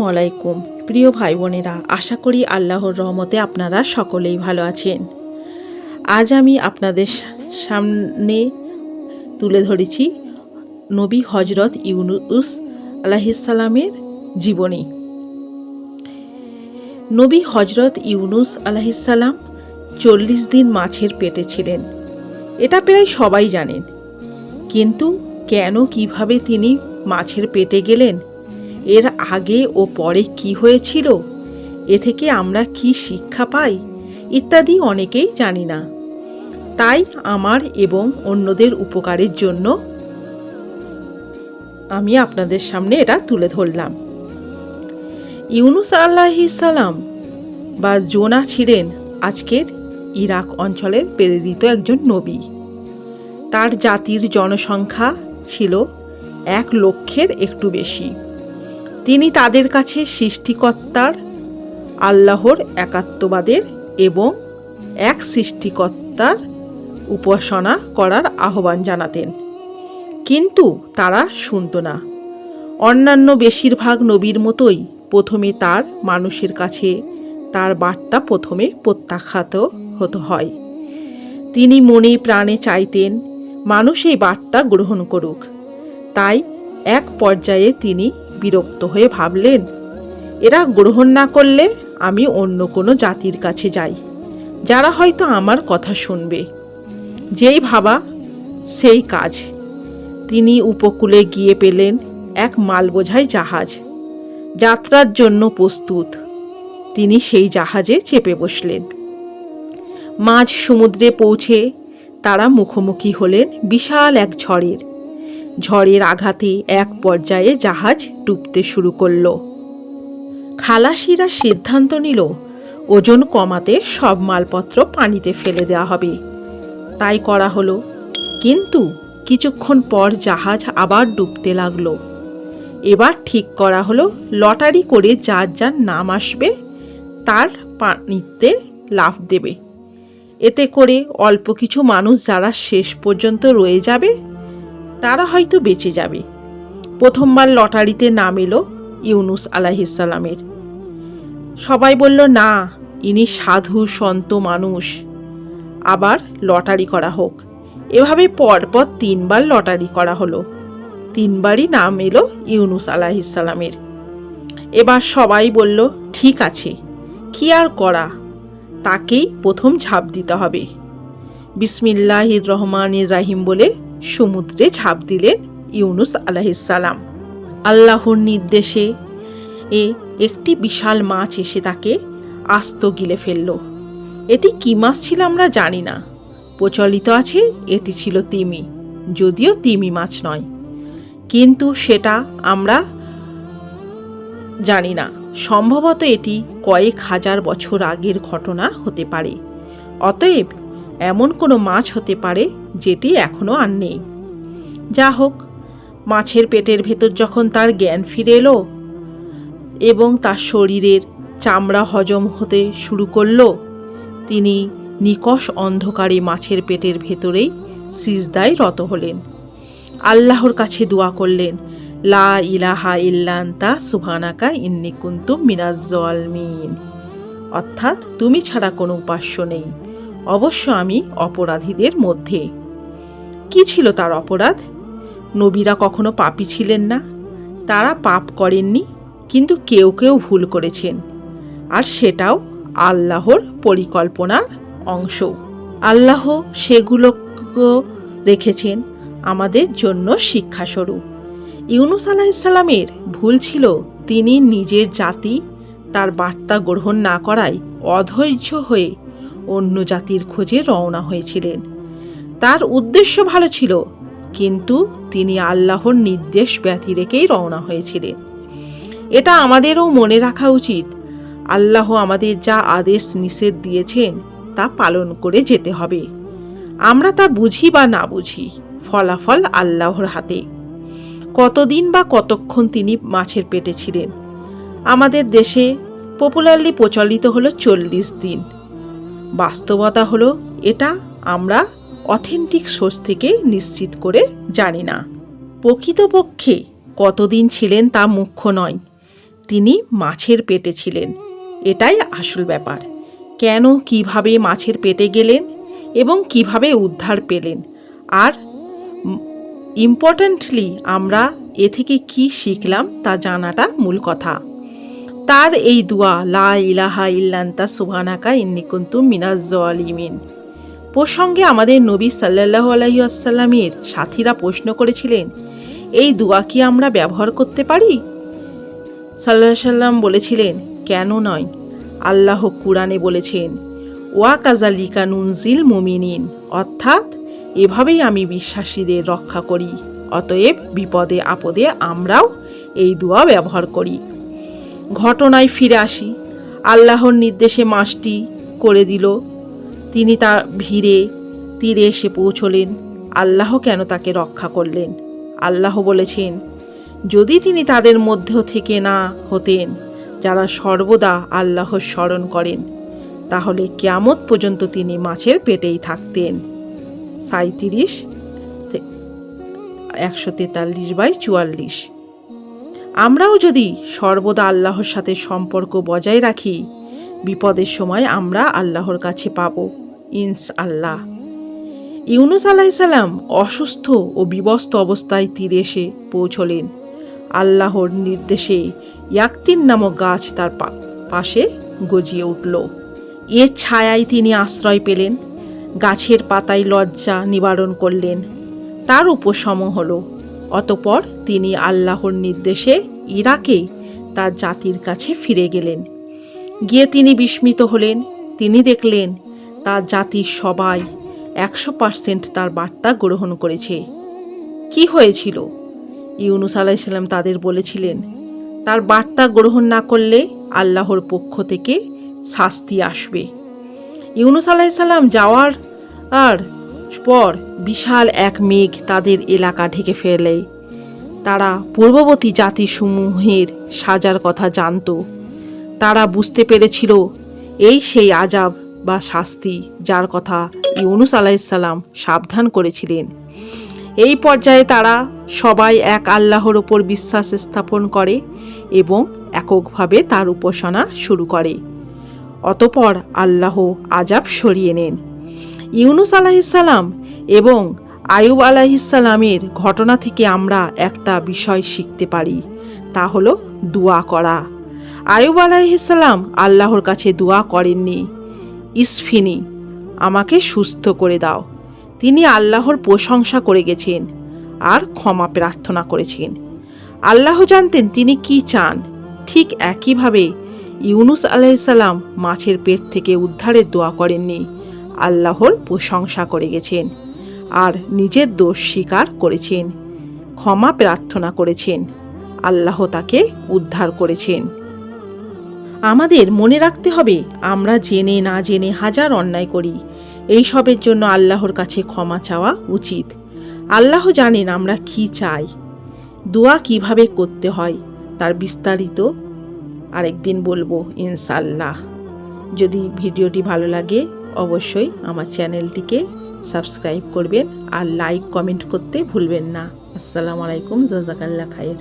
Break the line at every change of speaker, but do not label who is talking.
আলাইকুম। প্রিয় ভাই বোনেরা আশা করি আল্লাহর রহমতে আপনারা সকলেই ভালো আছেন। আজ আমি আপনাদের সামনে তুলে ধরেছি নবী হজরত ইউনুস আলাহিসাল্লামের জীবনী। নবী হজরত ইউনুস আলাহিসাল্লাম চল্লিশ দিন মাছের পেটে ছিলেন। এটা প্রায় সবাই জানেন। কিন্তু কেন কীভাবে তিনি মাছের পেটে গেলেন? এর আগে ও পরে কি হয়েছিল? এ থেকে আমরা কি শিক্ষা পাই? ইত্যাদি অনেকেই জানি না। তাই আমার এবং অন্যদের উপকারের জন্য আমি আপনাদের সামনে এটা তুলে ধরলাম। ইউনুস সালাম বা জোনা ছিলেন আজকের ইরাক অঞ্চলের প্রেরিত একজন নবী। তার জাতির জনসংখ্যা ছিল এক লক্ষের একটু বেশি। তিনি তাদের কাছে সৃষ্টিকর্তার, আল্লাহর একাত্মবাদের এবং এক সৃষ্টিকর্তার উপাসনা করার আহ্বান জানাতেন। কিন্তু তারা শুনত না। অন্যান্য বেশিরভাগ নবীর মতোই প্রথমে তার মানুষের কাছে তার বার্তা প্রথমে প্রত্যাখ্যাত হতে হয়। তিনি মনে প্রাণে চাইতেন, মানুষ এই বার্তা গ্রহণ করুক। তাই এক পর্যায়ে তিনি বিরক্ত হয়ে ভাবলেন, এরা গ্রহণ না করলে আমি অন্য কোনো জাতির কাছে যাই। যারা হয়তো আমার কথা শুনবে। যেই ভাবা, সেই কাজ। তিনি উপকূলে গিয়ে পেলেন এক মালবোঝাই জাহাজ। যাত্রার জন্য প্রস্তুত। তিনি সেই জাহাজে চেপে বসলেন। মাঝ সমুদ্রে পৌঁছে তারা মুখোমুখি হলেন বিশাল এক ঝড়ের। ঝড়ের আঘাতে এক পর্যায়ে জাহাজ ডুবতে শুরু করল। খালাসিরা সিদ্ধান্ত নিল, ওজন কমাতে সব মালপত্র পানিতে ফেলে দেওয়া হবে। তাই করা হলো। কিন্তু কিছুক্ষণ পর জাহাজ আবার ডুবতে লাগল। এবার ঠিক করা হলো, লটারি করে যার যার নাম আসবে, তার পানিতে লাফ দেবে। এতে করে অল্প কিছু মানুষ যারা শেষ পর্যন্ত রয়ে যাবে তারা হয়তো বেঁচে যাবে। প্রথমবার লটারিতে নাম এলো ইউনুস আলাহিসাল্লামের সবাই বলল, না, ইনি সাধু সন্ত মানুষ। আবার লটারি করা হোক। এভাবে পরপর তিনবার লটারি করা হলো। তিনবারই নাম এলো ইউনুস আলাহিসাল্লামের এবার সবাই বলল, ঠিক আছে, কি আর করা? তাকেই প্রথম ঝাঁপ দিতে হবে। বিসমিল্লাহির রহমানির রাহিম বলে সমুদ্রে ঝাঁপ দিলেন ইউনুস আলাহিসাল্লাম আল্লাহর নির্দেশে এ একটি বিশাল মাছ এসে তাকে আস্ত গিলে ফেলল। এটি কি মাছ ছিল আমরা জানি না। প্রচলিত আছে, এটি ছিল তিমি, যদিও তিমি মাছ নয়। কিন্তু সেটা আমরা জানি না। সম্ভবত এটি কয়েক হাজার বছর আগের ঘটনা হতে পারে। অতএব এমন কোনো মাছ হতে পারে যেটি এখনও আর নেই। যা হোক, মাছের পেটের ভেতর যখন তার জ্ঞান ফিরে এলো এবং তার শরীরের চামড়া হজম হতে শুরু করল, তিনি নিকষ অন্ধকারে মাছের পেটের ভেতরেই সিজদায় রত হলেন। আল্লাহর কাছে দোয়া করলেন, লা ইলাহা ইল্লান্তা সুভানাকা ইন্নি কুনতু মিনাজ অর্থাৎ তুমি ছাড়া কোনো উপাস্য নেই। অবশ্য আমি অপরাধীদের মধ্যে। কি ছিল তার অপরাধ? নবীরা কখনো পাপী ছিলেন না। তারা পাপ করেননি, কিন্তু কেউ কেউ ভুল করেছেন। আর সেটাও আল্লাহর পরিকল্পনার অংশ। আল্লাহ সেগুলো রেখেছেন আমাদের জন্য শিক্ষাস্বরূপ। ইউনুস আলাহিসাল্লামের ভুল ছিল তিনি নিজের জাতি তার বার্তা গ্রহণ না করায় অধৈর্য হয়ে অন্য জাতির খোঁজে রওনা হয়েছিলেন। তার উদ্দেশ্য ভালো ছিল, কিন্তু তিনি আল্লাহর নির্দেশ ব্যতি রেখেই রওনা হয়েছিলেন। এটা আমাদেরও মনে রাখা উচিত, আল্লাহ আমাদের যা আদেশ নিষেধ দিয়েছেন, তা পালন করে যেতে হবে। আমরা তা বুঝি বা না বুঝি, ফলাফল আল্লাহর হাতে। কতদিন বা কতক্ষণ তিনি মাছের পেটে ছিলেন? আমাদের দেশে পপুলারলি প্রচলিত হলো চল্লিশ দিন। বাস্তবতা হলো এটা আমরা অথেন্টিক সোর্স থেকে নিশ্চিত করে জানি না। প্রকৃতপক্ষে কতদিন ছিলেন তা মুখ্য নয়, তিনি মাছের পেটে ছিলেন, এটাই আসল ব্যাপার। কেন, কীভাবে মাছের পেটে গেলেন এবং কীভাবে উদ্ধার পেলেন? আর ইম্পর্ট্যান্টলি আমরা এ থেকে কি শিখলাম তা জানাটা মূল কথা। তার এই দোয়া, লা ইলাহা ইল্লান্তা সুবহানাকা ইন্নি কুনতু মিনাজ জালিমিন প্রসঙ্গে আমাদের নবী সাল্লাল্লাহু আলাইহি আসাল্লামের সাথীরা প্রশ্ন করেছিলেন, এই দোয়া কি আমরা ব্যবহার করতে পারি? সাল্লাহ সাল্লাম বলেছিলেন, কেন নয়। আল্লাহ কুরআনে বলেছেন, ওয়া কাজালিকা নুনজিল মুমিনিন। অর্থাৎ, এভাবেই আমি বিশ্বাসীদের রক্ষা করি, অতএব বিপদে আপদে আমরাও এই দোয়া ব্যবহার করি। ঘটনায় ফিরে আসি। আল্লাহর নির্দেশে মাসটি করে দিল। তিনি তার ভিড়ে, তীরে এসে পৌঁছলেন। আল্লাহ কেন তাকে রক্ষা করলেন? আল্লাহ বলেছেন, যদি তিনি তাদের মধ্য থেকে না হতেন, যারা সর্বদা আল্লাহর স্মরণ করেন, তাহলে কেয়ামত পর্যন্ত তিনি মাছের পেটেই থাকতেন। সাঁত্রিশ একশো তেতাল্লিশ বাই চুয়াল্লিশ। আমরাও যদি সর্বদা আল্লাহর সাথে সম্পর্ক বজায় রাখি, বিপদের সময় আমরা আল্লাহর কাছে পাব, ইনস আল্লাহ। ইউনুস আলাইসাল্লাম অসুস্থ ও বিবস্ত অবস্থায় তীরে এসে পৌঁছলেন। আল্লাহর নির্দেশে ইয়াক্তিন নামক গাছ তার পাশে গজিয়ে উঠল। এর ছায়ায় তিনি আশ্রয় পেলেন। গাছের পাতায় লজ্জা নিবারণ করলেন। তার উপশম হলো। অতপর তিনি আল্লাহর নির্দেশে ইরাকে তার জাতির কাছে ফিরে গেলেন। গিয়ে তিনি বিস্মিত হলেন। তিনি দেখলেন, তার জাতির সবাই একশো পার্সেন্ট তার বার্তা গ্রহণ করেছে। কি হয়েছিল? ইউনুস আলাইসাল্লাম তাদের বলেছিলেন, তার বার্তা গ্রহণ না করলে আল্লাহর পক্ষ থেকে শাস্তি আসবে। ইউনুস আলাইসাল্লাম যাওয়ার আর পর বিশাল এক মেঘ তাদের এলাকা ঢেকে ফেলে তারা পূর্ববর্তী জাতিসমূহের সাজার কথা জানত। তারা বুঝতে পেরেছিল, এই সেই আজাব বা শাস্তি যার কথা ইউনুস আলাইসাল্লাম সাবধান করেছিলেন। এই পর্যায়ে তারা সবাই এক আল্লাহর ওপর বিশ্বাস স্থাপন করে এবং এককভাবে তার উপাসনা শুরু করে। অতপর আল্লাহ আজাব সরিয়ে নেন। ইউনুস আলাহিসাল্লাম এবং আয়ুব আলাহিসাল্লামের ঘটনা থেকে আমরা একটা বিষয় শিখতে পারি, তা হলো দোয়া করা। আয়ুব আলাহিসাল্লাম আল্লাহর কাছে দোয়া করেননি, ইসফিনি, আমাকে সুস্থ করে দাও। তিনি আল্লাহর প্রশংসা করে গেছেন আর ক্ষমা প্রার্থনা করেছেন। আল্লাহ জানতেন তিনি কি চান। ঠিক একইভাবে ইউনুস আলাইসাল্লাম মাছের পেট থেকে উদ্ধারের দোয়া করেননি। আল্লাহর প্রশংসা করে গেছেন আর নিজের দোষ স্বীকার করেছেন, ক্ষমা প্রার্থনা করেছেন, আল্লাহ তাকে উদ্ধার করেছেন। আমাদের মনে রাখতে হবে, আমরা জেনে না জেনে হাজার অন্যায় করি, এই সবের জন্য আল্লাহর কাছে ক্ষমা চাওয়া উচিত। আল্লাহ জানেন আমরা কি চাই। দোয়া কীভাবে করতে হয়, তার বিস্তারিত আরেকদিন বলব ইনশাল্লাহ যদি ভিডিওটি ভালো লাগে, অবশ্যই আমার চ্যানেলটিকে সাবস্ক্রাইব করবেন আর লাইক, কমেন্ট করতে ভুলবেন না। আসসালামু আলাইকুম জাজাকাল্লা খায়ের